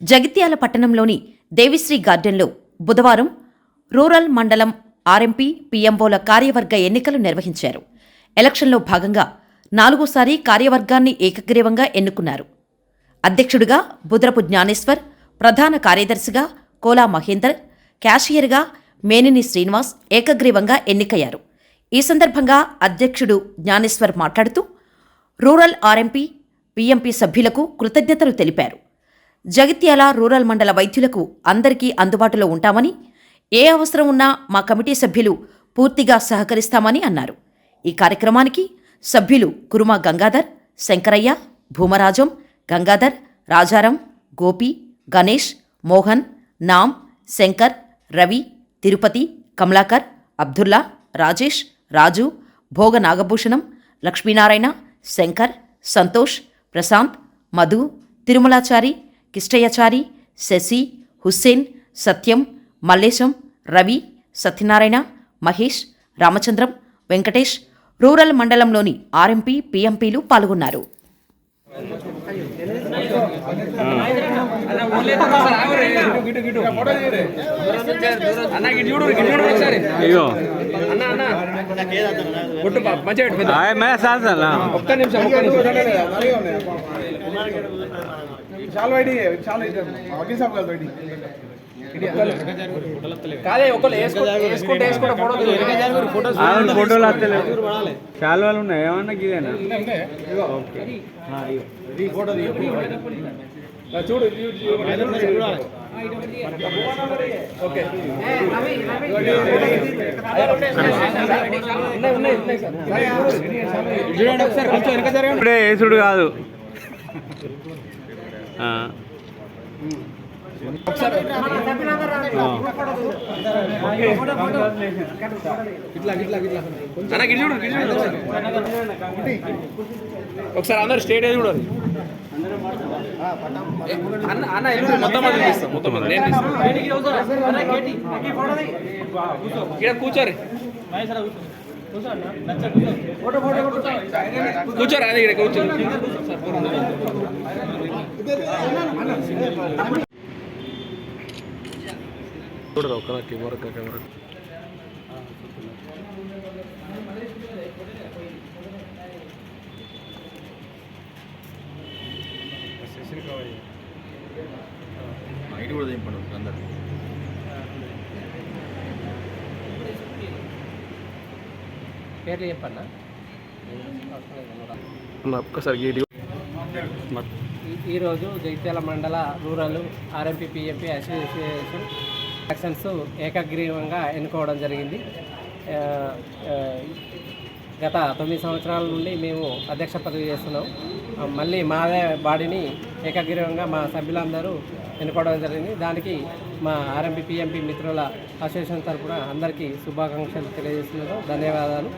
జగిత్యాల పట్టణంలోని దేవిశ్రీ గార్డెన్లో బుధవారం రూరల్ మండలం ఆర్ఎంపీ పీఎంఓల కార్యవర్గ ఎన్నికలు నిర్వహించారు. ఎలక్షన్లో భాగంగా నాలుగోసారి కార్యవర్గాన్ని ఏకగ్రీవంగా ఎన్నుకున్నారు. అధ్యక్షుడిగా బుద్రపు జ్ఞానేశ్వర్ ప్రధాన కార్యదర్శిగా కోలా మహేందర్ క్యాషియర్గా మేనిని శ్రీనివాస్ ఏకగ్రీవంగా ఎన్నికయ్యారు. ఈ సందర్భంగా అధ్యక్షుడు జ్ఞానేశ్వర్ మాట్లాడుతూ రూరల్ ఆర్ఎంపీ పీఎంపీ సభ్యులకు కృతజ్ఞతలు తెలిపారు. జగిత్యాల రూరల్ మండల వైద్యులకు అందరికీ అందుబాటులో ఉంటామని ఏ అవసరం ఉన్నా మా కమిటీ సభ్యులు పూర్తిగా సహకరిస్తామని అన్నారు. ఈ కార్యక్రమానికి సభ్యులు కురుమా గంగాధర్ శంకరయ్య భూమరాజం గంగాధర్ రాజారాం గోపి గణేష్ మోహన్ నామ్ శంకర్ రవి తిరుపతి కమలాకర్ అబ్దుల్లా రాజేష్ రాజు భోగ నాగభూషణం లక్ష్మీనారాయణ శంకర్ సంతోష్ ప్రశాంత్ మధు తిరుమలాచారి కిష్టయ్యచారి శశి హుస్సేన్ సత్యం మల్లేశం రవి సత్యనారాయణ మహేష్ రామచంద్రం వెంకటేష్ రూరల్ మండలంలోని ఆర్ఎంపీ పీఎంపీలు పాల్గొన్నారు. ఒక్క నిమిషం. చాలా బయటి చాలా వకీల్ సాబ్ కాదు బయటి కాదే ఒకళ్ళు వేసుకుంటే వేసుకుంటే వేసుకుంటే ఫోటో ఫోటో ఆయన ఫోటోలు వస్తలేవు చాలా వాళ్ళు ఉన్నాయి ఏమన్నా ఇదేనా ఓకే చూడు ఓకే ఇప్పుడే యేసుడు కాదు ఒకసారి అందరు స్టేట్ అయ్యి చూడాలి అన్న అన్న మొత్తం మంది తీస్తాం మొత్తం మంది నేను తీస్తాను కూర్చోరు కూర్చోరు అదే ఇక్కడ కూర్చోరు చూడరు ఒక కెమెరా కెమెరా పేర్లు చెప్పన్నా? ఒక్కసారి ఈరోజు జగిత్యాల మండల rural RMP PMP association elections ఏకగ్రీవంగా ఎన్నుకోవడం జరిగింది. గత తొమ్మిది సంవత్సరాల నుండి మేము అధ్యక్ష పదవి చేస్తున్నాం. మళ్ళీ మాదే బాడీని ఏకగ్రీవంగా మా సభ్యులందరూ ఎన్నుకోవడం జరిగింది. దానికి మా ఆర్ఎంపీ పిఎంపీ మిత్రుల అసోసియేషన్ తరఫున అందరికీ శుభాకాంక్షలు తెలియజేస్తున్నాను ధన్యవాదాలు.